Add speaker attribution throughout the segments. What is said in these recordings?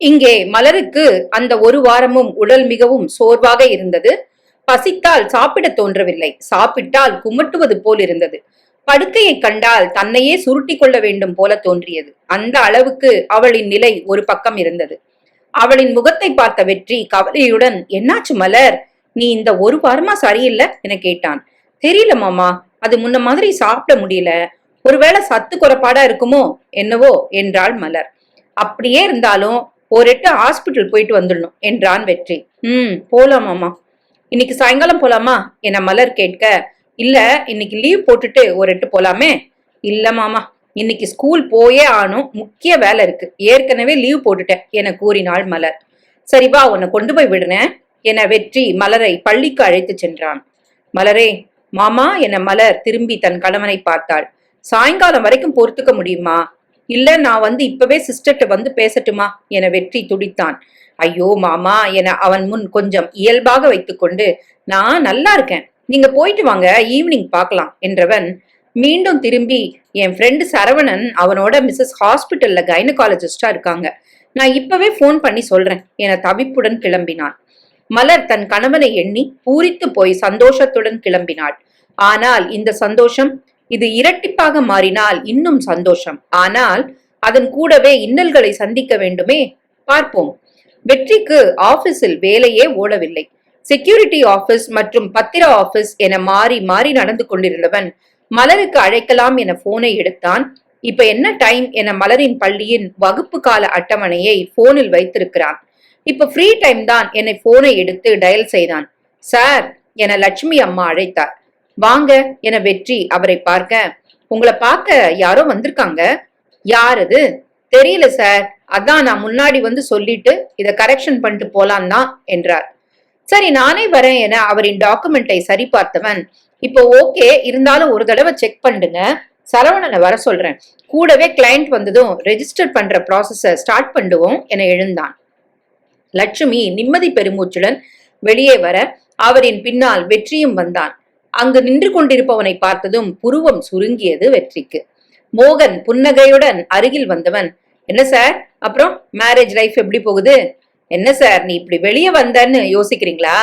Speaker 1: இங்கே மலருக்கு அந்த ஒரு வாரமும் உடல் மிகவும் சோர்வாக இருந்தது. பசித்தால் சாப்பிட தோன்றவில்லை. சாப்பிட்டால் குமட்டுவது போல் இருந்தது. படுக்கையை கண்டால் தன்னையே சுருட்டி கொள்ள வேண்டும் போல தோன்றியது. அந்த அளவுக்கு அவளின் நிலை ஒரு பக்கம் இருந்தது. அவளின் முகத்தை பார்த்த வெற்றி கவலையுடன் என்னாச்சு மலர்? நீ இந்த ஒரு வாரமா சரியில்லை? என கேட்டான். தெரியல மாமா. அது முன்ன மாதிரி சாப்பிட முடியல. ஒருவேளை சத்து குறைபாடா இருக்குமோ? என்னவோ? என்றாள் மலர். அப்படியே இருந்தாலும் ஒரு எட்டு ஹாஸ்பிட்டல் போயிட்டு வந்துடணும். என்றான் வெற்றி. ம் போலாமாமா இன்னைக்கு சாயங்காலம் போலாமா? என மலர் கேட்க. இல்ல இன்னைக்கு லீவ் போட்டுட்டு ஒரு எட்டு போலாமே? இல்ல மாமா. இன்னைக்கு ஸ்கூல் போயே ஆனும் முக்கிய வேலை இருக்கு. ஏற்கனவே லீவ் போட்டுட்டேன். என கூறினாள் மலர். சரி வா உன்னை கொண்டு போய் விடுனேன். என வெற்றி மலரை பள்ளிக்கு அழைத்து சென்றான். மலரே மாமா என மலர் திரும்பி தன் கணவனை பார்த்தாள். சாயங்காலம் வரைக்கும் பொறுத்துக்க முடியுமா? இல்ல நான் வந்து இப்பவே சிஸ்டர்ட்ட வந்து பேசட்டுமா? என வெற்றி துடித்தான். ஐயோ மாமா என அவன் முன் கொஞ்சம் இயல்பாக வைத்துக்கொண்டு நான் நல்லா இருக்கேன். நீங்க போயிட்டு வாங்க ஈவினிங் பார்க்கலாம் என்றவன் மீண்டும் திரும்பி என் ஃப்ரெண்டு சரவணன் அவனோட மிஸ்ஸஸ் ஹாஸ்பிட்டல்ல கைனகாலஜிஸ்டா இருக்காங்க. நான் இப்பவே ஃபோன் பண்ணி சொல்றேன் என தவிப்புடன் கிளம்பினான் மலர் தன் கணவனை எண்ணி பூரித்து போய் சந்தோஷத்துடன் கிளம்பினாள். ஆனால் இந்த சந்தோஷம் இது இரட்டிப்பாக மாறினால் இன்னும் சந்தோஷம். ஆனால் அதன் கூடவே இன்னல்களை சந்திக்க வேண்டுமே? பார்ப்போம். வெற்றிக்கு ஆபீஸில் வேலையே ஓடவில்லை. செக்யூரிட்டி ஆபீஸ் மற்றும் பத்திர ஆபீஸ் என மாறி மாறி நடந்து கொண்டிருந்தவன் மலருக்கு அழைக்கலாம் என போனை எடுத்தான். இப்ப என்ன டைம் என மலரின் பள்ளியின் வகுப்பு கால அட்டவணையை போனில் வைத்திருக்கிறான். இப்ப ஃப்ரீ டைம் தான் என்னை போனை எடுத்து டயல் செய்தான். சார் என லட்சுமி அம்மா அழைத்தார். வாங்க என வெற்றி அவரை பார்க்க. உங்களை பார்க்க யாரோ வந்திருக்காங்க? யார் அது? தெரியல சார். அதான் நான் முன்னாடி வந்து சொல்லிட்டு இதை கரெக்ஷன் பண்ணிட்டு போலாம் தான் என்றார். சரி நானே வரேன் என அவரின் டாக்குமெண்ட்டை சரி பார்த்தவன் இப்போ ஓகே இருந்தாலும் ஒரு தடவை செக் பண்ணுங்க சரவணனை வர சொல்றேன். கூடவே கிளையண்ட் வந்ததும் ரெஜிஸ்டர் பண்ற ப்ராசஸ ஸ்டார்ட் பண்ணுவோம் என எழுந்தான். லட்சுமி நிம்மதி பெருமூச்சுடன் வெளியே வர அவரின் பின்னால் வெற்றியும் வந்தான். அங்கு நின்று கொண்டிருப்பவனை பார்த்ததும் புருவம் சுருங்கியது வெற்றிக்கு. மோகன் புன்னகையுடன் அருகில் வந்தவன் என்ன சார்? அப்புறம் மேரேஜ் லைஃப் எப்படி போகுது? என்ன சார் நீ இப்படி வெளியே வந்தன்னு யோசிக்கிறீங்களா?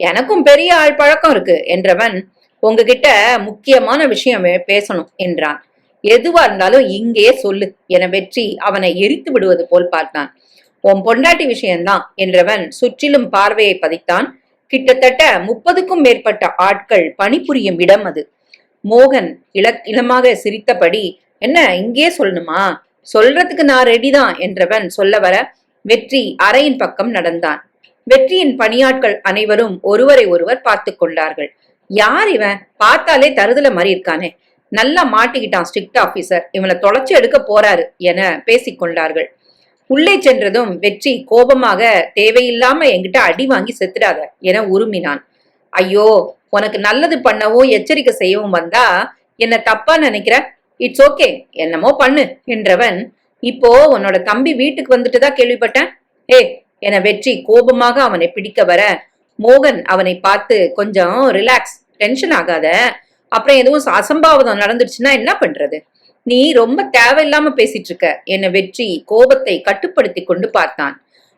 Speaker 1: எனக்கும் பெரிய ஆள் பழக்கம் இருக்கு என்றவன் உங்ககிட்ட முக்கியமான விஷயம் பேசணும் என்றான். எதுவா இருந்தாலும் இங்கே சொல்லு என வெற்றி அவனை எரித்து விடுவது போல் பார்த்தான். உன் பொண்டாட்டி விஷயம்தான் என்றவன் சுற்றிலும் பார்வையை பதித்தான். கிட்டத்தட்ட முப்பதுக்கும் மேற்பட்ட ஆட்கள் பணிபுரியும் இடம் அது. மோகன் இள இளமாக சிரித்தபடி என்ன இங்கே சொல்லணுமா? சொல்றதுக்கு நான் ரெடிதான் என்றவன் சொல்ல வர வெற்றி அறையின் பக்கம் நடந்தான். வெற்றியின் பணியாட்கள் அனைவரும் ஒருவரை ஒருவர் பார்த்து கொண்டார்கள். யார் இவன்? பார்த்தாலே தருதல மாதிரி இருக்கானே. நல்லா மாட்டிக்கிட்டான் ஸ்ட்ரிக்ட் ஆபீசர் இவனை தொலைச்சு எடுக்க போறாரு என பேசிக்கொண்டார்கள் உள்ளே சென்றதும் வெற்றி கோபமாக தேவையில்லாம என்கிட்ட அடி வாங்கி செத்துடாத என உருமினான். ஐயோ உனக்கு நல்லது பண்ணவும் எச்சரிக்கை செய்யவும் வந்தா என்ன தப்பா நினைக்கிற? இட்ஸ் ஓகே என்னமோ பண்ணு என்றவன் இப்போ உன்னோட தம்பி வீட்டுக்கு வந்துட்டு தான் கேள்விப்பட்டேன்? ஏ என வெற்றி கோபமாக அவனை பிடிக்க வர மோகன் அவனை பார்த்து கொஞ்சம் ரிலாக்ஸ் டென்ஷன் ஆகாத. அப்புறம் எதுவும் அசம்பாவிதம் நடந்துடுச்சுன்னா என்ன பண்றது? நீ ரொம்ப தேவையில்லாம பேசிட்டு இருக்க என்ன வெற்றி கோபத்தை கட்டுப்படுத்தி கொண்டு பார்த்தான்.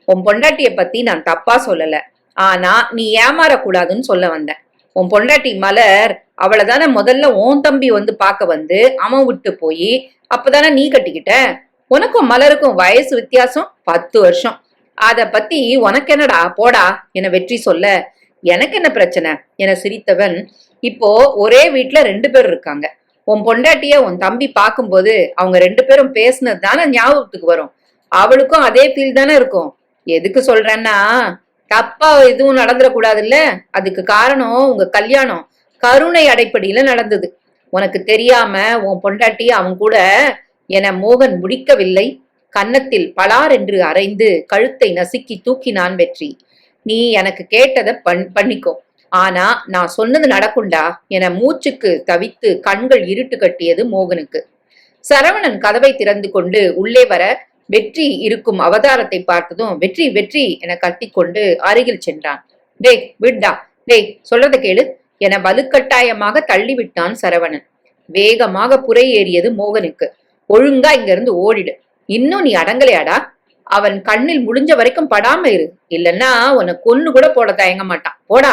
Speaker 1: உன் பொண்டாட்டிய பத்தி நான் தப்பா சொல்லல. ஆனா நீ ஏமாறக்கூடாதுன்னு சொல்ல வந்தேன். உன் பொண்டாட்டி மலர் அவளை தானே முதல்ல ஓன் தம்பி வந்து பார்க்க வந்து அவன் விட்டு போய் அப்பதானே நீ கட்டிக்கிட்ட? உனக்கும் மலருக்கும் வயசு வித்தியாசம் பத்து வருஷம். அத பத்தி உனக்கு என்னடா போடா என வெற்றி சொல்ல. எனக்கு என்ன பிரச்சனை? என சிரித்தவன். இப்போ ஒரே வீட்டுல ரெண்டு பேர் இருக்காங்க. உன் பொண்டாட்டிய உன் தம்பி பார்க்கும்போது அவங்க ரெண்டு பேரும் பேசுனது தானே ஞாபகத்துக்கு வரும். அவளுக்கும் அதே ஃபீல் தானே இருக்கும். எதுக்கு சொல்றேன்னா தப்பா எதுவும் நடந்துடக்கூடாதுல்ல? அதுக்கு காரணம் உங்க கல்யாணம். கருணை அடைப்படியில நடந்தது. உனக்கு தெரியாம உன் பொண்டாட்டி அவன் கூட என மோகன் முடிக்கவில்லை. கன்னத்தில் பலார் என்று அரைந்து கழுத்தை நசுக்கி தூக்கினான் வெற்றி. நீ எனக்கு கேட்டதை பண் பண்ணிக்கோ. ஆனா நான் சொன்னது நடக்குண்டா என மூச்சுக்கு தவித்து கண்கள் இருட்டு கட்டியது மோகனுக்கு. சரவணன் கதவை திறந்து கொண்டு உள்ளே வர வெற்றி இருக்கும் அவதாரத்தை பார்த்ததும் வெற்றி வெற்றி என கத்திக்கொண்டு அருகில் சென்றான். டேய் விட்டா டேய் சொல்றத கேளு என வலுக்கட்டாயமாக தள்ளிவிட்டான் சரவணன். வேகமாக புறை ஏறியது மோகனுக்கு. ஒழுங்கா இங்க இருந்து ஓடிடு. இன்னும் நீ அடங்கலையாடா? அவன் கண்ணில் முடிஞ்ச வரைக்கும் படாம இரு. இல்லன்னா உன்னை கொன்னு கூட போட தயங்க மாட்டான். போடா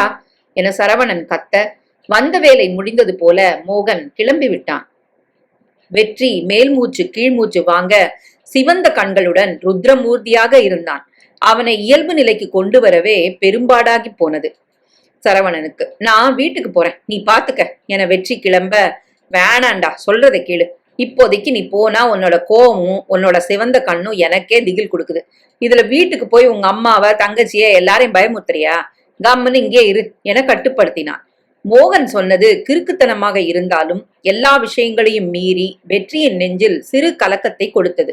Speaker 1: என சரவணன் கத்த வந்த வேலை முடிந்தது போல மோகன் கிளம்பி விட்டான். வெற்றி மேல் மூச்சு கீழ் மூச்சு வாங்க சிவந்த கண்களுடன் ருத்ரமூர்த்தியாக இருந்தான். அவனை இயல்பு நிலைக்கு கொண்டு வரவே பெரும்பாடாகி போனது. சரவணனுக்கு நான் வீட்டுக்கு போறேன். நீ பாத்துக்க. என வெற்றி கிளம்ப வேணாண்டா சொல்றதை கேளு. இப்போதைக்கு நீ போனா உன்னோட கோவமும் உன்னோட சிவந்த கண்ணும் எனக்கே திகில் கொடுக்குது. இதுல வீட்டுக்கு போய் உங்க அம்மாவை தங்கச்சிய எல்லாரையும் பயமுத்துறியா கம்முன்னு இங்கே இரு என கட்டுப்படுத்தினான். மோகன் சொன்னது கிறுக்குத்தனமாக இருந்தாலும் எல்லா விஷயங்களையும் மீறி வெற்றியின் நெஞ்சில் சிறு கலக்கத்தை கொடுத்தது.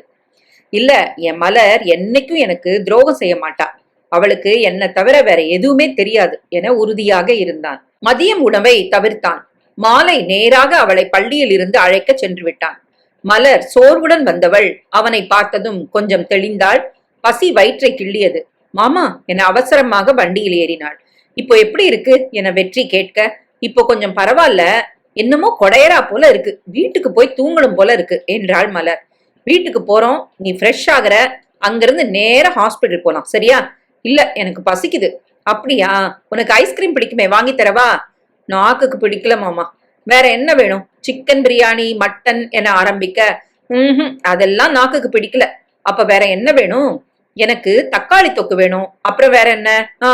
Speaker 1: இல்ல என் மலர் என்னைக்கும் எனக்கு துரோகம் செய்ய மாட்டா. அவளுக்கு என்ன தவிர வேற எதுவுமே தெரியாது என உறுதியாக இருந்தான். மதியம் உணவை தவிர்த்தான். மாலை நேராக அவளை பள்ளியில் இருந்து அழைக்க சென்று விட்டான். மலர் சோர்வுடன் வந்தவள் அவனை பார்த்ததும் கொஞ்சம் தெளிந்தாள். பசி வயிற்றை கிள்ளியது. மாமா என அவசரமாக வண்டியில் ஏறினாள். இப்போ எப்படி இருக்கு? என வெற்றி கேட்க. இப்போ கொஞ்சம் பரவாயில்ல. என்னமோ கொடையரா போல இருக்கு. வீட்டுக்கு போய் தூங்கணும் போல இருக்கு என்றாள் மலர். வீட்டுக்கு போறோம். நீ ஃப்ரெஷ் ஆகிற. அங்கிருந்து நேர ஹாஸ்பிட்டல் போலாம். சரியா? இல்ல எனக்கு பசிக்குது. அப்படியா? உனக்கு ஐஸ்கிரீம் பிடிக்குமே? வாங்கி தரவா? நாக்குக்கு பிடிக்கல மாமா. வேற என்ன வேணும்? சிக்கன் பிரியாணி மட்டன் என ஆரம்பிக்க. ம் அதெல்லாம் நாக்குக்கு பிடிக்கல. அப்ப வேற என்ன வேணும்? எனக்கு தக்காளி தொக்கு வேணும். அப்புறம் வேற என்ன? ஆ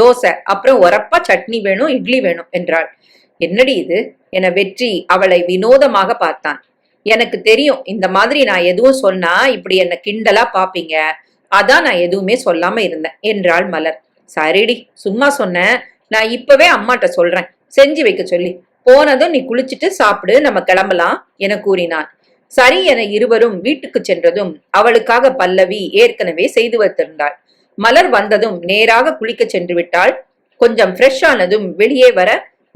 Speaker 1: தோசை. அப்புறம் உரப்பா சட்னி வேணும் இட்லி வேணும் என்றாள். என்னடி இது? என வெற்றி அவளை வினோதமாக பார்த்தான். எனக்கு தெரியும் இந்த மாதிரி நான் எதுவும் சொன்னா இப்படி என்ன கிண்டலா பாப்பீங்க. அதான் நான் எதுவுமே சொல்லாம இருந்தேன் என்றாள் மலர். சரிடி சும்மா சொன்னேன் நான் இப்பவே அம்மாட்ட சொல்றேன். செஞ்சு வைக்க சொல்லி. போனதும் நீ குளிச்சிட்டு சாப்பிடு நம்ம கிளம்பலாம் என கூறினான் சரி என இருவரும் வீட்டுக்கு சென்றதும் அவளுக்காக பல்லவி ஏற்கனவே செய்து வைத்திருந்தாள். மலர் வந்ததும் நேராக குளிக்க சென்று விட்டாள் கொஞ்சம் ஃப்ரெஷ் ஆனதும் வெளியே வர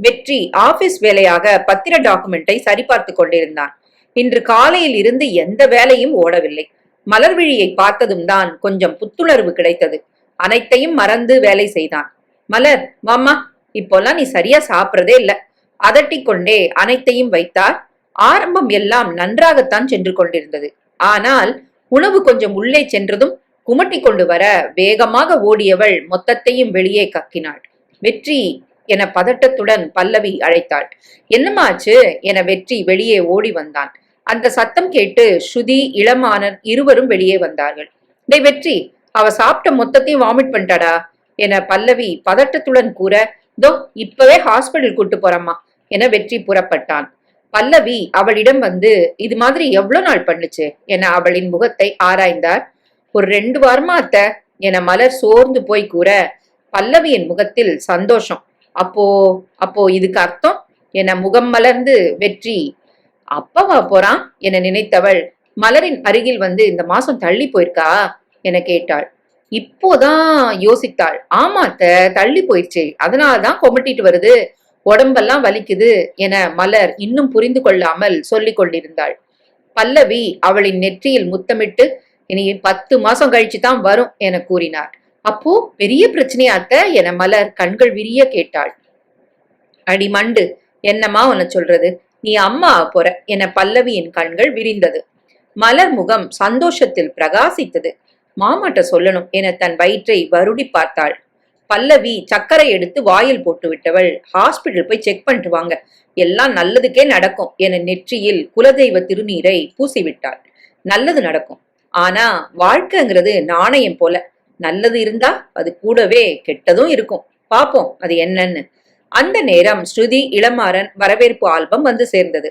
Speaker 1: வெற்றி ஆபீஸ் வேலையாக பத்திர டாக்குமெண்டை சரிபார்த்து கொண்டிருந்தான். இன்று காலையில் இருந்து எந்த வேலையும் ஓடவில்லை. மலர்விழியை பார்த்ததும் தான் கொஞ்சம் புத்துணர்வு கிடைத்தது. அனைத்தையும் மறந்து வேலை செய்தான். மலர் மாமா இப்போல்லாம் நீ சரியா சாப்பிடுறதே இல்ல. அதட்டிக் கொண்டே அனைத்தையும் வைத்தார். ஆரம்பம் எல்லாம் நன்றாகத்தான் சென்று கொண்டிருந்தது. ஆனால் உணவு கொஞ்சம் உள்ளே சென்றதும் குமட்டி கொண்டு வர வேகமாக ஓடியவள் மொத்தத்தையும் வெளியே கக்கினாள். வெற்றி என பதட்டத்துடன் பல்லவி அழைத்தாள். என்னமாச்சு என வெற்றி வெளியே ஓடி வந்தான். அந்த சத்தம் கேட்டு ஸ்ருதி இளமானன் இருவரும் வெளியே வந்தார்கள். டே வெற்றி அவ சாப்பிட்ட மொத்தத்தையும் வாமிட் பண்ணிட்டாடா? என பல்லவி பதட்டத்துடன் கூற தோ இப்பவே ஹாஸ்பிடல் கூட்டு போறம்மா என வெற்றி புறப்பட்டான். பல்லவி அவளிடம் வந்து இது மாதிரி எவ்வளவு நாள் பண்ணுச்சு? என அவளின் முகத்தை ஆராய்ந்தார். ஒரு ரெண்டு வாரமா அத்த என மலர் சோர்ந்து போய் கூற பல்லவியின் முகத்தில் சந்தோஷம். அப்போ அப்போ இதுக்கு அர்த்தம்? என முகம் மலர்ந்து வெற்றி அப்பவா போறான்? என நினைத்தவள் மலரின் அருகில் வந்து இந்த மாசம் தள்ளி போயிருக்கா? என கேட்டாள். இப்போதான் யோசித்தாள். ஆமா அத்த தள்ளி போயிடுச்சு அதனாலதான் கொமட்டிட்டு வருது. உடம்பெல்லாம் வலிக்குது என மலர் இன்னும் புரிந்து கொள்ளாமல் சொல்லிக் கொண்டிருந்தாள். பல்லவி அவளின் நெற்றியில் முத்தமிட்டு இனி பத்து மாசம் கழிச்சு தான் வரும் என கூறினார். அப்போ பெரிய பிரச்சனையாத்த என மலர் கண்கள் விரிய கேட்டாள். அடி மண்டு என்னம்மா உன்ன சொல்றது? நீ அம்மா போற என பல்லவியின் கண்கள் விரிந்தது. மலர் முகம் சந்தோஷத்தில் பிரகாசித்தது. மாமாட்ட சொல்லணும் என தன் வயிற்றை வருடி பார்த்தாள். பல்லவி சர்க்கரை எடுத்து வாயில் போட்டு விட்டவள். ஹாஸ்பிட்டல் போய் செக் பண்ணிட்டு வாங்க. எல்லாம் நல்லதுக்கே நடக்கும் என நெற்றியில் குலதெய்வ திருநீரை பூசிவிட்டாள். நல்லது நடக்கும். ஆனா வாழ்க்கைங்கிறது நாணயம் போல. நல்லது இருந்தா அது கூடவே கெட்டதும் இருக்கும். பாப்போம் அது என்னன்னு. அந்த நேரம் ஸ்ருதி இளமாறன் வரவேற்பு ஆல்பம் வந்து சேர்ந்தது.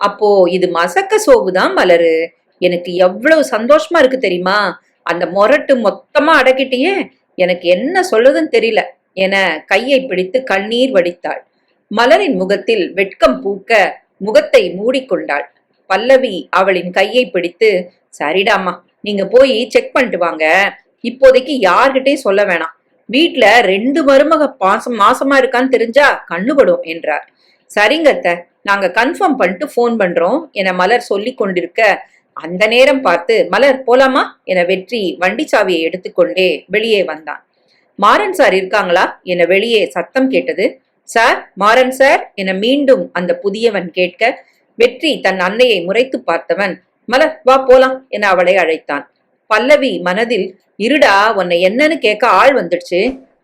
Speaker 1: அப்போ இது மசக்க சோவுதான் மலரு. எனக்கு எவ்வளவு சந்தோஷமா இருக்கு தெரியுமா? அந்த மொரட்டு மொத்தமா அடக்கிட்டியே. எனக்கு என்ன சொல்லுதுன்னு தெரியல என கையை பிடித்து கண்ணீர் வடித்தாள். மலரின் முகத்தில் வெட்கம் பூக்க முகத்தை மூடிக்கொண்டாள். பல்லவி அவளின் கையை பிடித்து சரிடாமா நீங்க போய் செக் பண்ணிட்டு வாங்க. இப்போதைக்கு யார்கிட்டயும் சொல்ல வேணாம். வீட்டுல ரெண்டு மருமக பாசம் மாசமா இருக்கான்னு தெரிஞ்சா கண்ணுபடும் என்றார். சரிங்கத்த நாங்க கன்ஃபார்ம் பண்ணிட்டு ஃபோன் பண்றோம் என மலர் சொல்லி கொண்டிருக்க அந்த நேரம் பார்த்து மலர் போலாமா? என வெற்றி வண்டி சாவியை எடுத்துக்கொண்டே வெளியே வந்தான். மாறன் சார் இருக்காங்களா? என வெளியே சத்தம் கேட்டது. சார் மாறன் சார் என மீண்டும் அந்த புதியவன் கேட்க வெற்றி தன் அன்னையை முறைத்து பார்த்தவன் மலர் வா போலாம் என அவளை அழைத்தான். பல்லவி மனதில் இருடா உன்னை என்னன்னு கேட்க ஆள் வந்துடுச்சு.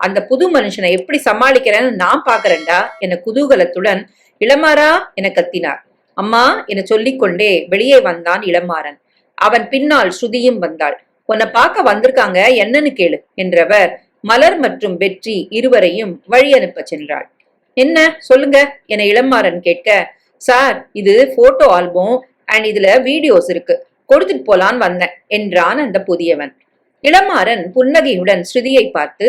Speaker 1: அந்த புது மனுஷனை எப்படி சமாளிக்கிறேன்னு நான் பாக்குறேன்டா என குதூகலத்துடன் இளமாரா என கத்தினார். அம்மா என சொல்லிக்கொண்டே வெளியே வந்தான் இளமாறன் அவன் பின்னால் ஸ்ருதியும் வந்தாள். உன்னை பார்க்க வந்திருக்காங்க என்னன்னு கேளு என்றவர் மலர் மற்றும் வெற்றி இருவரையும் வழி அனுப்ப சென்றாள். என்ன? சொல்லுங்க என இளமாறன் கேட்க சார் இது போட்டோ ஆல்பம் அண்ட் இதுல வீடியோஸ் இருக்கு. கொடுத்துட்டு போலான்னு வந்தேன் என்றான் அந்த புதியவன். இளமாறன் புன்னகையுடன் ஸ்ருதியை பார்த்து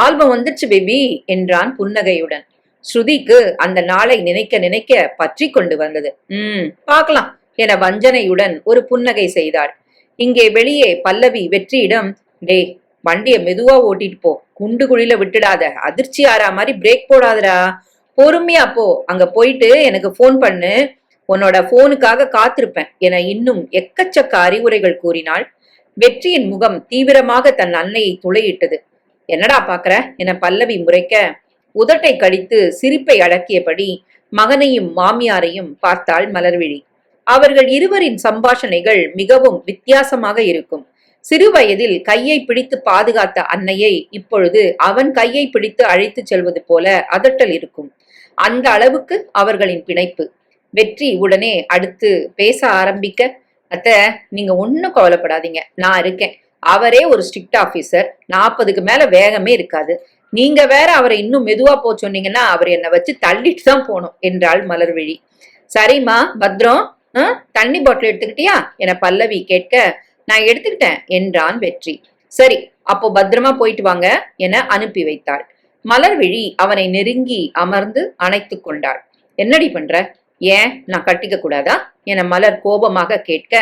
Speaker 1: ஆல்பம் வந்துச்சு பேபி என்றான் புன்னகையுடன். ஸ்ருதிக்கு அந்த நாளை நினைக்க நினைக்க பற்றி கொண்டு வந்தது. ம் பார்க்கலாம். என வஞ்சனையுடன் ஒரு புன்னகை செய்தாள். இங்கே வெளியே பல்லவி வெற்றியிடம் டே வண்டியை மெதுவா ஓட்டிட்டு போ. குண்டு குழியில விட்டுடாத. அதிர்ச்சி ஆறா மாதிரி பிரேக் போடாதடா. பொறுமையா போ. அங்க போயிட்டு எனக்கு ஃபோன் பண்ணு. உன்னோட போனுக்காக காத்திருப்பேன் என இன்னும் எக்கச்சக்க அறிவுரைகள் கூறினாள். வெற்றியின் முகம் தீவிரமாக தன் அன்னையை துளையிட்டது. என்னடா பாக்குற? என பல்லவி முறைக்க உதட்டை கடித்து சிரிப்பை அடக்கியபடி மகனையும் மாமியாரையும் பார்த்தாள் மலர்விழி. அவர்கள் இருவரின் சம்பாஷணைகள் மிகவும் வித்தியாசமாக இருக்கும். சிறு வயதில் கையை பிடித்து பாதுகாத்த அன்னையை இப்பொழுது அவன் கையை பிடித்து அழைத்துச் செல்வது போல அதட்டல் இருக்கும். அந்த அளவுக்கு அவர்களின் பிணைப்பு. வெற்றி உடனே அடுத்து பேச ஆரம்பிக்க அத்த நீங்க ஒன்னும் கவலைப்படாதீங்க. நான் இருக்கேன். அவரே ஒரு ஸ்ட்ரிக்ட் ஆபீசர் நாற்பதுக்கு மேல வேகமே இருக்காது. நீங்க வேற அவரை இன்னும் மெதுவா போ சொன்னீங்கன்னா அவர் என்னை வச்சு தள்ளிட்டு தான் போகணும் என்றாள் மலர்விழி சரிம்மா பத்ரம் தண்ணி பாட்டில் எடுத்துக்கிட்டியா? என பல்லவி கேட்க நான் எடுத்துக்கிட்டேன் என்றான் வெற்றி. சரி அப்போ பத்திரமா போயிட்டு வாங்க என அனுப்பி வைத்தாள். மலர்விழி அவனை நெருங்கி அமர்ந்து அணைத்து கொண்டாள். என்னடி பண்ற? ஏன்? நான் கட்டிக்க கூடாதா? என மலர் கோபமாக கேட்க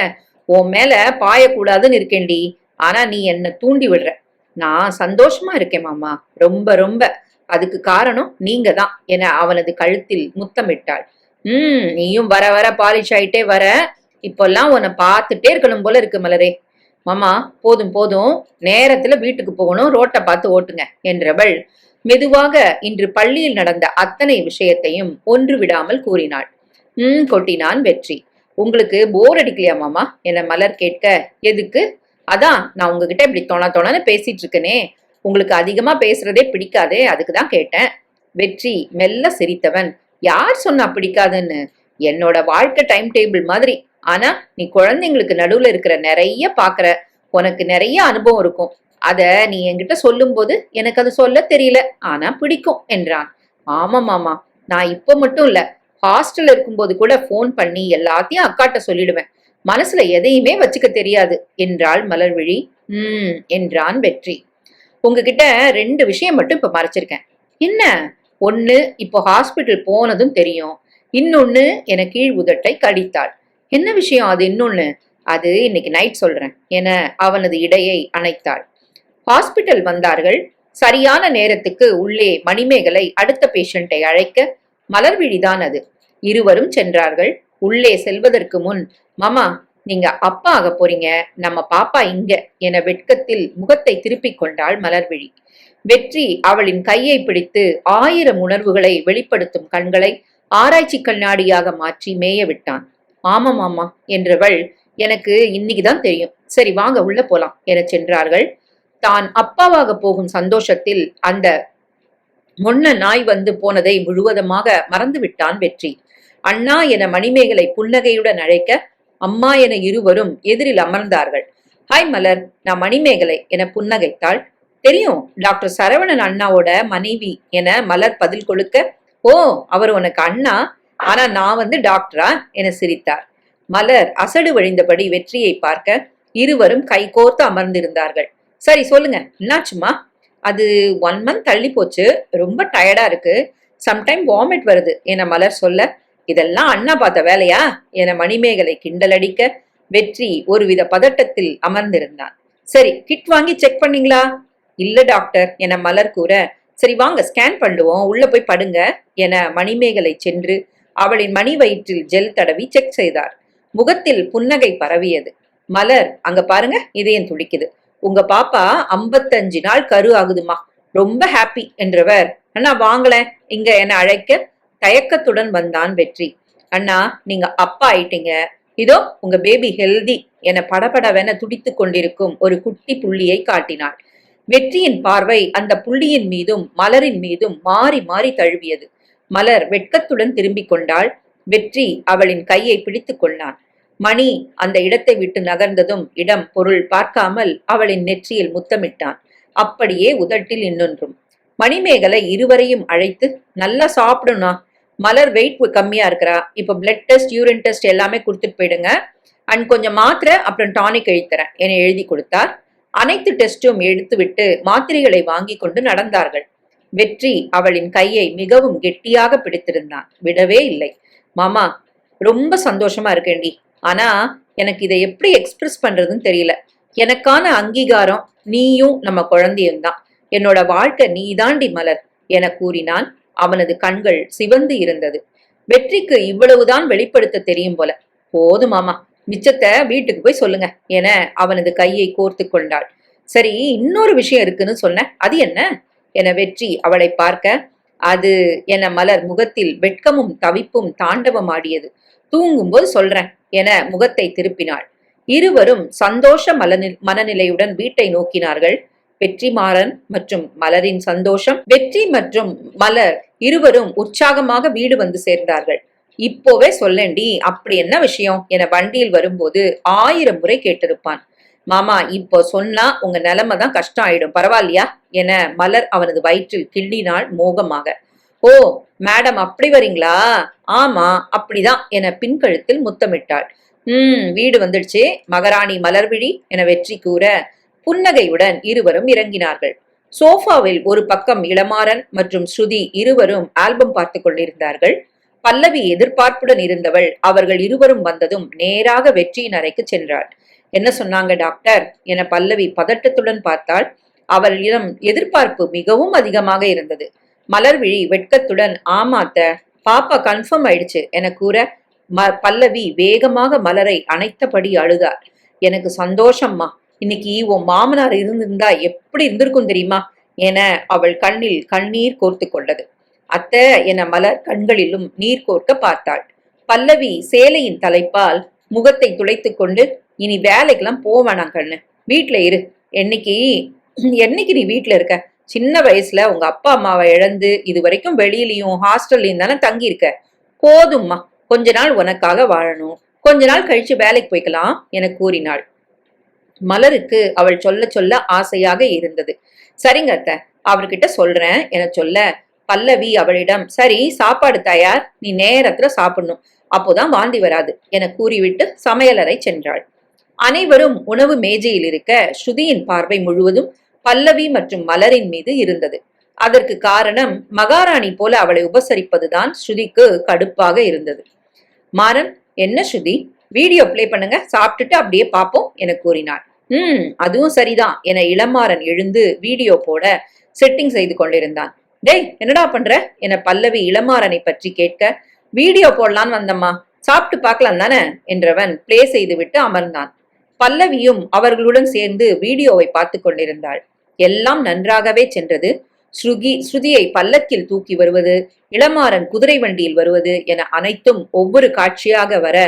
Speaker 1: உன் மேல பாயக்கூடாதுன்னு இருக்கேண்டி ஆனா நீ என்ன தூண்டி விடுற. நான் சந்தோஷமா இருக்கேன் மாமா. ரொம்ப ரொம்ப. அதுக்கு காரணம் நீங்க தான் என அவனது கழுத்தில் முத்தமிட்டாள். உம் நீயும் வர வர பாலிஷ் ஆயிட்டே வர. இப்பெல்லாம் உன்னை பார்த்துட்டே இருக்கணும் போல இருக்கு மலரே. மாமா போதும் போதும். நேரத்துல வீட்டுக்கு போகணும். ரோட்டை பார்த்து ஓட்டுங்க என்றவள் மெதுவாக இன்று பள்ளியில் நடந்த அத்தனை விஷயத்தையும் ஒன்று விடாமல் கூறினாள். ம் கொட்டினான் வெற்றி. உங்களுக்கு போர் அடிக்கலையா மாமா? என மலர் கேட்க எதுக்கு? அதான் நான் உங்ககிட்ட இப்படி தொண தொணனு பேசிட்டு இருக்கனே உங்களுக்கு அதிகமா பேசுறதே பிடிக்காதே அதுக்கு தான் கேட்டேன். வெற்றி மெல்ல சிரித்தவன். யார் சொன்னா பிடிக்காதுன்னு? என்னோட வாழ்க்கை டைம் டேபிள் மாதிரி. ஆனா நீ குழந்தைங்களுக்கு நடுவுல இருக்கிற நிறைய பாக்குற உனக்கு நிறைய அனுபவம் இருக்கும். அத நீ என்கிட்ட சொல்லும்போது எனக்கு அது சொல்ல தெரியல. ஆனா பிடிக்கும் என்றான். ஆமா மாமா. நான் இப்போ மட்டும் இல்ல ஹாஸ்டல் இருக்கும்போது கூட ஃபோன் பண்ணி எல்லாத்தையும் அக்காட்ட சொல்லிடுவேன். மனசுல எதையுமே வச்சுக்க தெரியாது. என்றாள் மலர்விழி. ம் என்றான் வெற்றி. உங்ககிட்ட ரெண்டு விஷயம் மட்டும் இப்ப மறைச்சிருக்கேன். என்ன? ஒன்னு இப்போ ஹாஸ்பிட்டல் போனதும் தெரியும். இன்னொன்னு என கீழ் உதட்டை கடித்தாள். என்ன விஷயம் அது இன்னொன்னு? அது இன்னைக்கு நைட் சொல்றேன் என அவனது இடையை அணைத்தாள். ஹாஸ்பிட்டல் வந்தார்கள். சரியான நேரத்துக்கு உள்ளே மணிமேகலை அடுத்த பேஷண்ட்டை அழைக்க. மலர்விழிதான் அது. இருவரும் சென்றார்கள். உள்ளே செல்வதற்கு முன் மாமா நீங்க அப்பா ஆக போறீங்க. நம்ம பாப்பா இங்க என வெட்கத்தில் முகத்தை திருப்பிக் கொண்டாள் மலர்விழி. வெற்றி அவளின் கையை பிடித்து ஆயிரம் உணர்வுகளை வெளிப்படுத்தும் கண்களை ஆராய்ச்சி கண்ணாடியாக மாற்றி மேய விட்டான். ஆமா மாமா என்றவள் எனக்கு இன்னைக்குதான் தெரியும். சரி வாங்க உள்ள போலாம் என சென்றார்கள். தான் அப்பாவாக போகும் சந்தோஷத்தில் அந்த மொன்ன நாய் வந்து போனதை முழுவதுமாக மறந்து விட்டான் வெற்றி. அண்ணா என மணிமேகலை புன்னகையுடன் அழைக்க அம்மா என இருவரும் எதிரில் அமர்ந்தார்கள். ஹாய் மலர். நான் மணிமேகலை என புன்னகைத்தாள். தெரியும் டாக்டர் சரவணன் அண்ணாவோட மனைவி என மலர் பதில் கொடுக்க ஓ அவர் உனக்கு அண்ணா? ஆனா நான் வந்து டாக்டரா? என சிரித்தார். மலர் அசடு வழிந்தபடி வெற்றியை பார்க்க இருவரும் கைகோர்த்து அமர்ந்திருந்தார்கள். சரி சொல்லுங்க என்னாச்சுமா அது ஒன் மந்த் தள்ளி போச்சு ரொம்ப டயர்டா இருக்கு. சம்டைம் வாமிட் வருது என மலர் சொல்ல இதெல்லாம் அண்ணா பார்த்த வேலையா? என மணிமேகலை கிண்டலடிக்க வெற்றி ஒருவித பதட்டத்தில் அமர்ந்திருந்தான். சரி கிட் வாங்கி செக் பண்ணீங்களா? இல்ல டாக்டர் என மலர் கூற சரி வாங்க ஸ்கேன் பண்ணுவோம் உள்ள போய் படுங்க என மணிமேகலை சென்று அவளின் மணி வயிற்றில் ஜெல் தடவி செக் செய்தார். முகத்தில் புன்னகை பரவியது. மலர் அங்க பாருங்க இதயம் துடிக்குது. உங்க பாப்பா ஐம்பத்தஞ்சு நாள் கரு ஆகுதுமா ரொம்ப ஹாப்பி என்றவர் அண்ணா வாங்களேன் இங்க என அழைக்க தயக்கத்துடன் வந்தான் வெற்றி. அண்ணா நீங்க அப்பா ஆயிட்டீங்க. இதோ உங்க பேபி ஹெல்தி என படபடவென துடித்து கொண்டிருக்கும் ஒரு குட்டி புள்ளியை காட்டினாள். வெற்றியின் பார்வை அந்த புள்ளியின் மீதும் மலரின் மீதும் மாறி மாறி தழுவியது. மலர் வெட்கத்துடன் திரும்பிக் கொண்டாள். வெற்றி அவளின் கையை பிடித்துக் கொண்டான். மணி அந்த இடத்தை விட்டு நகர்ந்ததும் இடம் பொருள் பார்க்காமல் அவளின் நெற்றியில் முத்தமிட்டான். அப்படியே உதட்டில் இன்னொன்றும். மணிமேகலை இருவரையும் அழைத்து நல்லா சாப்பிடுனா மலர் வெயிட் கம்மியா இருக்கிறா. இப்ப பிளட் டெஸ்ட் யூரின் டெஸ்ட் எல்லாமே கொடுத்துட்டு போயிடுங்க. அண்ட் கொஞ்சம் மாத்திரை அப்புறம் டானிக் எழுத்துறேன் என எழுதி கொடுத்தார். அனைத்து டெஸ்டும் எடுத்துவிட்டு மாத்திரைகளை வாங்கி கொண்டு நடந்தார்கள். வெற்றி அவளின் கையை மிகவும் கெட்டியாக பிடித்திருந்தான். விடவே இல்லை. மாமா ரொம்ப சந்தோஷமா இருக்கேண்டி ஆனா எனக்கு இதை எப்படி எக்ஸ்பிரஸ் பண்றதுன்னு தெரியல. எனக்கான அங்கீகாரம் நீயும் நம்ம குழந்தையும் தான். என்னோட வாழ்க்கை நீதாண்டி மலர் என கூறினான் அவனது கண்கள் சிவந்து இருந்தது. வெற்றிக்கு இவ்வளவுதான் வெளிப்படுத்த தெரியும் போல. போதும் மாமா மிச்சத்தை வீட்டுக்கு போய் சொல்லுங்க என அவனது கையை கோர்த்து கொண்டாள். சரி இன்னொரு விஷயம் இருக்குன்னு சொன்ன அது என்ன? என வெற்றி அவளை பார்க்க அது என மலர் முகத்தில் வெட்கமும் தவிப்பும் தாண்டவம் ஆடியது. தூங்கும்போது சொல்றேன் என முகத்தை திருப்பினாள். இருவரும் சந்தோஷ மலனி மனநிலையுடன் வீட்டை நோக்கினார்கள். வெற்றிமாறன் மற்றும் மலரின் சந்தோஷம் வெற்றி மற்றும் மலர் இருவரும் உற்சாகமாக வீடு வந்து சேர்ந்தார்கள். இப்போவே சொல்லண்டி அப்படி என்ன விஷயம்? என வண்டியில் வரும்போது ஆயிரம் முறை கேட்டிருப்பான். மாமா இப்போ சொன்னா உங்க நிலைமை தான் கஷ்டம் ஆயிடும் பரவாயில்லையா? என மலர் அவனது வயிற்றில் கிள்ளினாள் மோகமாக. ஓ மேடம் அப்படி வரீங்களா? ஆமா அப்படிதான் என பின்கழுத்தில் முத்தமிட்டாள். ம் வீடு வந்துடுச்சு மகாராணி மலர்விழி என வெற்றி கூற புன்னகையுடன் இருவரும் இறங்கினார்கள். சோஃபாவில் ஒரு பக்கம் இளமாறன் மற்றும் ஸ்ருதி இருவரும் ஆல்பம் பார்த்து கொண்டிருந்தார்கள். பல்லவி எதிர்பார்ப்புடன் இருந்தவள் அவர்கள் இருவரும் வந்ததும் நேராக வெற்றியின் அறைக்கு சென்றாள். என்ன சொன்னாங்க டாக்டர்? என பல்லவி பதட்டத்துடன் பார்த்தாள். அவளிடம் எதிர்பார்ப்பு மிகவும் அதிகமாக இருந்தது. மலர்விழி வெட்கத்துடன் ஆமாத்த பாப்பா கன்ஃபார்ம் ஆயிடுச்சு என கூற ம பல்லவி வேகமாக மலரை அணைத்தபடி அழுதார். எனக்கு சந்தோஷம்மா இன்னைக்கு உன் மாமனார் இருந்திருந்தா எப்படி இருந்திருக்கும் தெரியுமா? என அவள் கண்ணில் கண்ணீர் கோர்த்து கொண்டது. அத்த என மலர் கண்களிலும் நீர் கோர்க்க பார்த்தாள். பல்லவி சேலையின் தலைப்பால் முகத்தை துளைத்து கொண்டு இனி வேலைக்கெல்லாம் போவேணாம் கண்ணு. வீட்டுல இரு. என்னைக்கு என்னைக்கு நீ வீட்ல இருக்க? சின்ன வயசுல உங்க அப்பா அம்மாவை இழந்து இது வரைக்கும் வெளியிலயும் ஹாஸ்டல்லையும் தானே தங்கி இருக்க போதும்மா. கொஞ்ச நாள் உனக்காக வாழணும். கொஞ்ச நாள் கழிச்சு வேலைக்கு போய்க்கலாம் என கூறினாள். மலருக்கு அவள் சொல்ல சொல்ல ஆசையாக இருந்தது. சரிங்க அத்த அவர்கிட்ட சொல்றேன் என சொல்ல. பல்லவி அவளிடம் சரி சாப்பாடு தயார் நீ நேரத்துல சாப்பிடணும். அப்போதான் வாந்தி வராது என கூறிவிட்டு சமையலறை சென்றாள். அனைவரும் உணவு மேஜையில் இருக்க ஸ்ருதியின் பார்வை முழுவதும் பல்லவி மற்றும் மலரின் மீது இருந்தது. அதற்கு காரணம் மகாராணி போல அவளை உபசரிப்பதுதான் ஸ்ருதிக்கு கடுப்பாக இருந்தது. மாறன் என்ன ஸ்ருதி? வீடியோ ப்ளே பண்ணுங்க. சாப்பிட்டுட்டு அப்படியே பார்ப்போம் என கூறினாள் ம் அதுவும் சரிதான் என இளமாறன் எழுந்து வீடியோ போட செட்டிங் செய்து கொண்டிருந்தான். டேய் என்னடா பண்ற? என பல்லவி இளமாறனை பற்றி கேட்க வீடியோ போடலான்னு வந்தம்மா. சாப்பிட்டு பார்க்கலாம் தானே? என்றவன் பிளே செய்துவிட்டு அமர்ந்தான். பல்லவியும் அவர்களுடன் சேர்ந்து வீடியோவை பார்த்து கொண்டிருந்தாள். எல்லாம் நன்றாகவே சென்றது. ஸ்ருகி ஸ்ருதியை பல்லக்கில் தூக்கி வருவது இளமாறன் குதிரை வண்டியில் வருவது என அனைத்தும் ஒவ்வொரு காட்சியாக வர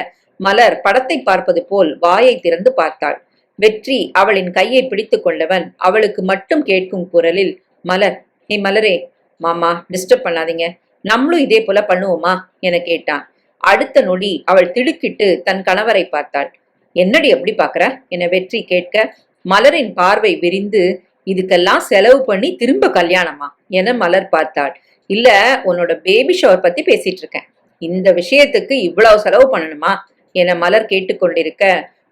Speaker 1: மலர் படத்தை பார்ப்பது போல் வாயை திறந்து பார்த்தாள். வெற்றி அவளின் கையை பிடித்து கொண்டவன் அவளுக்கு மட்டும் கேட்கும் குரலில் மலர் நீ மலரே மாமா டிஸ்டர்ப் பண்ணாதீங்க. நம்மளும் இதே போல பண்ணுவோமா? என கேட்டான். அடுத்த நொடி அவள் திடுக்கிட்டு தன் கணவரை பார்த்தாள். என்னடி எப்படி பாக்குற என வெற்றி கேட்க மலரின் பார்வை விரிந்து இதுக்கெல்லாம் செலவு பண்ணி திரும்ப கல்யாணமா? என மலர் பார்த்தாள். இல்ல உன்னோட பேபி ஷவர் பத்தி பேசிட்டு இருக்கேன். இந்த விஷயத்துக்கு இவ்வளவு செலவு பண்ணணுமா? என மலர் கேட்டுக்கொண்டிருக்க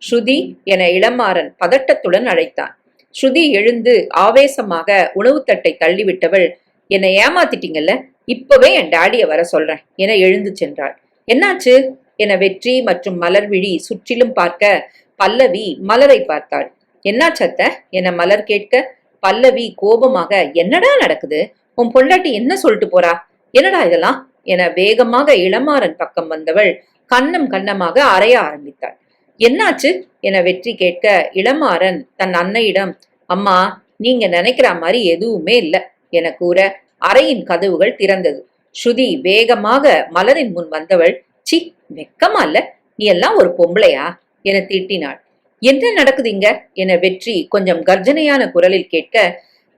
Speaker 1: ஸ்ருதி என இளமாறன் பதட்டத்துடன் அழைத்தான். ஸ்ருதி எழுந்து ஆவேசமாக உணவு தட்டை தள்ளிவிட்டவள் என்னை ஏமாத்திட்டீங்கல்ல? இப்பவே என் டாடிய வர சொல்றேன் என எழுந்து சென்றாள். என்னாச்சு? என வெற்றி மற்றும் மலர்விழி சுற்றிலும் பார்க்க பல்லவி மலரை பார்த்தாள். என்னாச்சத்த என மலர் கேட்க பல்லவி கோபமாக என்னடா நடக்குது? உன் பொண்டாட்டி என்ன சொல்லிட்டு போறா? என்னடா இதெல்லாம்? என வேகமாக இளமாறன் பக்கம் வந்தவள் கண்ணம் கண்ணமாக அறைய ஆரம்பித்தாள். என்னாச்சு? என வெற்றி கேட்க இளமாறன் தன் அன்னையிடம் அம்மா நீங்க நினைக்கிற மாதிரி எதுவுமே இல்ல என கூற அறையின் கதவுகள் திறந்தது. ஸ்ருதி வேகமாக மலரின் முன் வந்தவள் சி வெக்கமா இல்ல? நீ எல்லாம் ஒரு பொம்பளையா? என திட்டினாள். என்ன நடக்குதுங்க என வெற்றி கொஞ்சம் கர்ஜனையான குரலில் கேட்க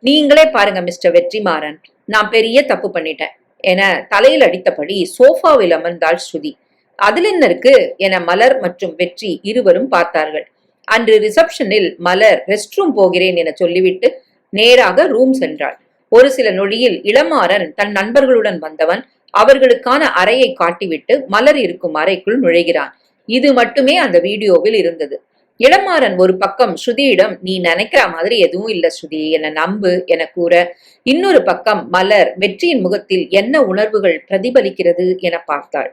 Speaker 1: நீங்களே பாருங்க மிஸ்டர் வெற்றிமாறன் நான் பெரிய தப்பு பண்ணிட்டேன் என தலையில் அடித்தபடி சோஃபாவில் அமர்ந்தாள் ஸ்ருதி. அதில் என்ன இருக்கு என மலர் மற்றும் வெற்றி இருவரும் பார்த்தார்கள். அன்று ரிசப்ஷனில் மலர் ரெஸ்ட் ரூம் போகிறேன் என சொல்லிவிட்டு நேராக ரூம் சென்றாள். ஒரு சில நொடியில் இளமாறன் தன் நண்பர்களுடன் வந்தவன் அவர்களுக்கான அறையை காட்டிவிட்டு மலர் இருக்கும் அறைக்குள் நுழைகிறான். இது மட்டுமே அந்த வீடியோவில் இருந்தது. இளமாறன் ஒரு பக்கம் ஸ்ருதியிடம் நீ நினைக்கிற மாதிரி எதுவும் இல்ல ஸ்ருதி என நம்பு என கூற இன்னொரு பக்கம் மலர் வெற்றியின் முகத்தில் என்ன உணர்வுகள் பிரதிபலிக்கிறது என பார்த்தாள்.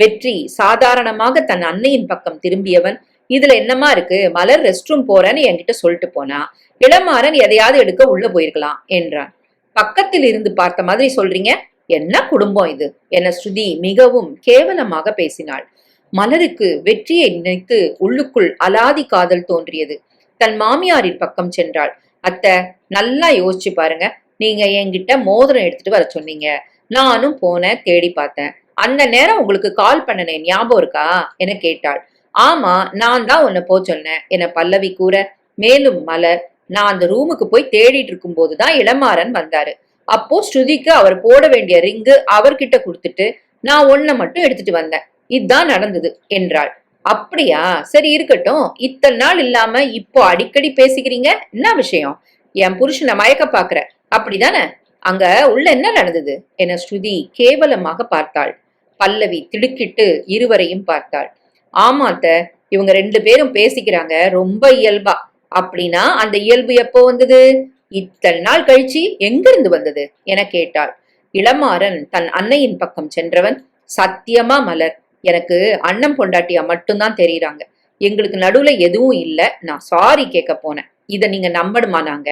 Speaker 1: வெற்றி சாதாரணமாக தன் அன்னையின் பக்கம் திரும்பியவன் இதுல என்னமா இருக்கு? மலர் ரெஸ்ட் ரூம் போறேன்னு என்கிட்ட சொல்லிட்டு போனா இளமாறன் எதையாவது எடுக்க உள்ள போயிருக்கலாம் என்றான். பக்கத்தில் இருந்து பார்த்த மாதிரி சொல்றீங்க? என்ன குடும்பம் இது? என ஸ்ருதி மிகவும் கேவலமாக பேசினாள். மலருக்கு வெற்றியை நினைத்து உள்ளுக்குள் அலாதி காதல் தோன்றியது. தன் மாமியாரின் பக்கம் சென்றாள். அத்தை நல்லா யோசிச்சு பாருங்க. நீங்க என்கிட்ட மோதிரம் எடுத்துட்டு வர சொன்னீங்க. நானும் போனேன் தேடி பார்த்தேன். அந்த நேரம் உங்களுக்கு கால் பண்ணனேன் ஞாபகம் இருக்கா? என கேட்டாள். ஆமா நான் தான் உன்னை போ சொன்னேன். என பல்லவி கூற மேலும் மலர். நான் அந்த ரூமுக்கு போய் தேடிட்டு இருக்கும் போதுதான் இளமாறன் வந்தாரு. அப்போ ஸ்ருதிக்கு அவர் போட வேண்டிய ரிங்கு அவர்கிட்ட கொடுத்துட்டு நான் ஒன்ன மட்டும் எடுத்துட்டு வந்தேன். இதுதான் நடந்தது என்றாள். அப்படியா? சரி இருக்கட்டும். இத்தனை நாள் இல்லாம இப்போ அடிக்கடி பேசிக்கிறீங்க? என்ன விஷயம்? என் புருஷனை மயக்க பாக்குற. அப்படிதானே? அங்க உள்ள என்ன நடந்தது? என ஸ்ருதி கேவலமாக பார்த்தாள். பல்லவி திடுக்கிட்டு இருவரையும் பார்த்தாள். ஆமாத்த இவங்க ரெண்டு பேரும் பேசிக்கிறாங்க ரொம்ப இயல்பா. அப்படின்னா அந்த இயல்பு எப்போ வந்தது? இத்தனை நாள் கழிச்சு எங்கிருந்து வந்தது? என கேட்டாள். இளமாறன் தன் அன்னையின் பக்கம் சென்றவன் சத்தியமா மலர் எனக்கு அண்ணன் பொண்டாட்டியா மட்டும்தான் தெரியுறாங்க. எங்களுக்கு நடுவுல எதுவும் இல்ல. நான் சாரி கேட்க போனேன். இத நீங்க நம்பணுமா நாங்க?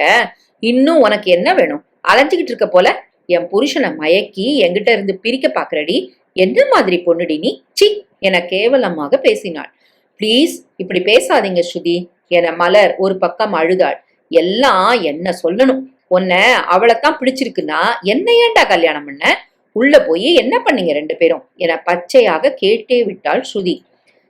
Speaker 1: இன்னும் உனக்கு என்ன வேணும்? அலைஞ்சுக்கிட்டு இருக்க போல? என் புருஷனை மயக்கி என்கிட்ட இருந்து பிரிக்க பாக்குறடி என்ன மாதிரி பொண்ணுடி நீ? சி என கேவலமாக பேசினாள். ப்ளீஸ் இப்படி பேசாதீங்க ஸ்ருதி என மலர் ஒரு பக்கம் அழுதாள். எல்லாம் என்ன சொல்லணும்? உன்னை அவளைத்தான் பிடிச்சிருக்குன்னா என்ன ஏன்டா கல்யாணம் பண்ண? உள்ள போய் என்ன பண்ணீங்க ரெண்டு பேரும்? என பச்சையாக கேட்டே விட்டாள் ஸ்ருதி.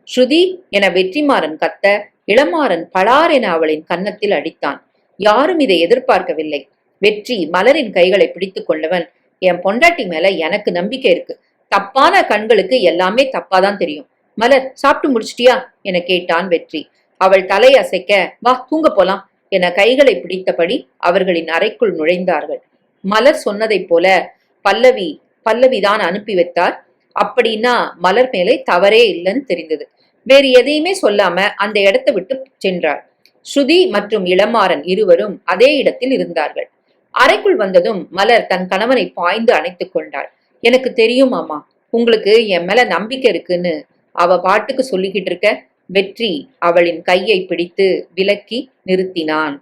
Speaker 1: ஸ்ருதி என வெற்றிமாறன் கத்த இளமாறன் பலார் என அவளின் கன்னத்தில் அடித்தான். யாரும் இதை எதிர்பார்க்கவில்லை. வெற்றி மலரின் கைகளை பிடித்து கொண்டவன் என் பொண்டாட்டி மேல எனக்கு நம்பிக்கை இருக்கு. தப்பான கண்களுக்கு எல்லாமே தப்பாதான் தெரியும். மலர் சாப்பிட்டு முடிச்சிட்டியா? என கேட்டான் வெற்றி. அவள் தலை அசைக்க வா தூங்க போலாம் என கைகளை பிடித்தபடி அவர்களின் அறைக்குள் நுழைந்தார்கள். மலர் சொன்னதைப் போல பல்லவி பல்லவிதான் அனுப்பி வைத்தார். அப்படின்னா மலர் மேலே தவறே இல்லைன்னு தெரிந்தது. வேறு எதையுமே சொல்லாம அந்த இடத்தை விட்டு சென்றாள். ஸ்ருதி மற்றும் இளமாறன் இருவரும் அதே இடத்தில் இருந்தார்கள். அறைக்குள் வந்ததும் மலர் தன் கணவனை பாய்ந்து அணைத்துக் கொண்டாள். எனக்கு தெரியும் மாமா. உங்களுக்கு என் மேல நம்பிக்கை இருக்குன்னு அவ பாட்டுக்கு சொல்லிக்கிட்டு இருக்க. வெற்றி அவளின் கையை பிடித்து விலக்கி நிறுத்தினான்.